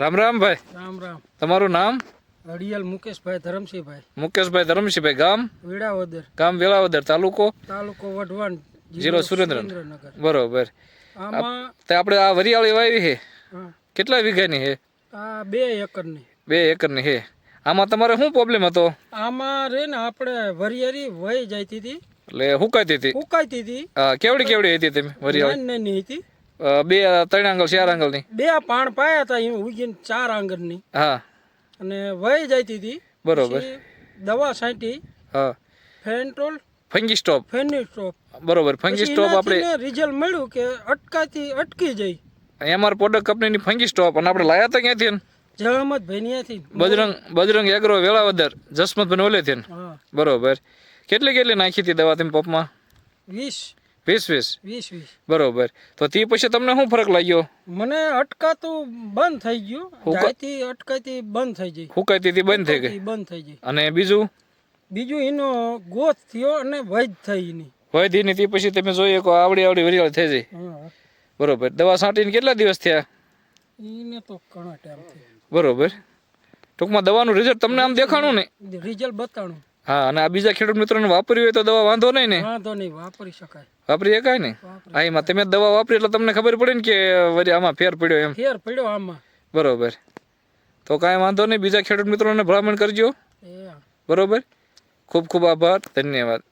રામ રામ ભાઈ. રામ રામ. તમારું નામ? અડિયલ મુકેશભાઈ ધરમસિંહભાઈ. મુકેશભાઈ ધરમસિંહભાઈ ગામ? વેળાવદર. ગામ વેળાવદર તાલુકો? તાલુકો વઢવાણ જિલ્લો સુરેન્દ્ર સુરેન્દ્રનગર. બરોબર. આમાં તે આપણે આ વરિયાળી વાવી છે હા, કેટલા વીઘાની છે આ બે એકરની. બે એકરની છે આમાં તમારે શું પ્રોબ્લેમ હતો? આમાં રે ને આપણે વરિયારી વહી જતી હતી. એટલે હુકાતી હતી? હુકાતી હતી. કેવડી કેવડી હતી તમે વરિયાળી? નાની હતી. બે ત્રણ આંગળ ચાર આંગળની બે પાણ પાયા હતા એમ ઉગીને ચાર આંગળની. હા. અને વહી જતી હતી. બરોબર. દવા છાંટી. હા. ફેન્ટોલ ફંગી સ્ટોપ. ફેની સ્ટોપ. બરોબર ફંગી સ્ટોપ આપણે રિઝલ્ટ મળ્યું કે અટકાતી અટકી જઈ. એમઆર પ્રોડક્ટ કંપનીની ફંગી સ્ટોપ. અને આપણે લાયા હતા ક્યાંથી એને? જહમત ભાઈનીયાથી બજરંગ બજરંગ એગ્રો વેળાવદર જસમતભાઈ ઓલેથી? હા. બરોબર. કેટલી કેટલી નાખી હતી દવા તમે પપમાં? વીસ. વીસ વીસ? વીસ વીસ. બરોબર. તો તે પછી તમને શું ફરક લાગ્યો? મને અટકાતું બંધ થઈ ગયું. જાયતી અટકાતી બંધ થઈ ગઈ. હુકાતી બંધ થઈ ગઈ? બંધ થઈ ગઈ. અને બીજું? બીજું એનો ગોથ થયો અને વૈધ થઈ એની. વૈધી ની તે પછી તમે જોઈએ કે આવડી આવડી વરિયાળ થઈ જાય બરોબર. દવા છાંટીને કેટલા દિવસ થયા? એને તો ઘણા ટાઈમ થયો. બરોબર. ટૂંકમાં દવાનું રિઝલ્ટ તમને આમ દેખાણું ને? રિઝલ્ટ બતાણું. હા અને આ બીજા ખેડૂત મિત્રોને વાપર્યું હોય તો દવા વાંધો નહીં ને? વાંધો નહીં વાપરી શકાય. વાપરી શકાય ને? હા એમાં તમે દવા વાપરી એટલે તમને ખબર પડે ને કે વળી આમાં ફેર પડ્યો એમ. ફેર પડ્યો આમાં. બરોબર. તો કાંઈ વાંધો નહીં બીજા ખેડૂત મિત્રોને ભલામણ કરજો. બરોબર? ખૂબ ખૂબ આભાર ધન્યવાદ.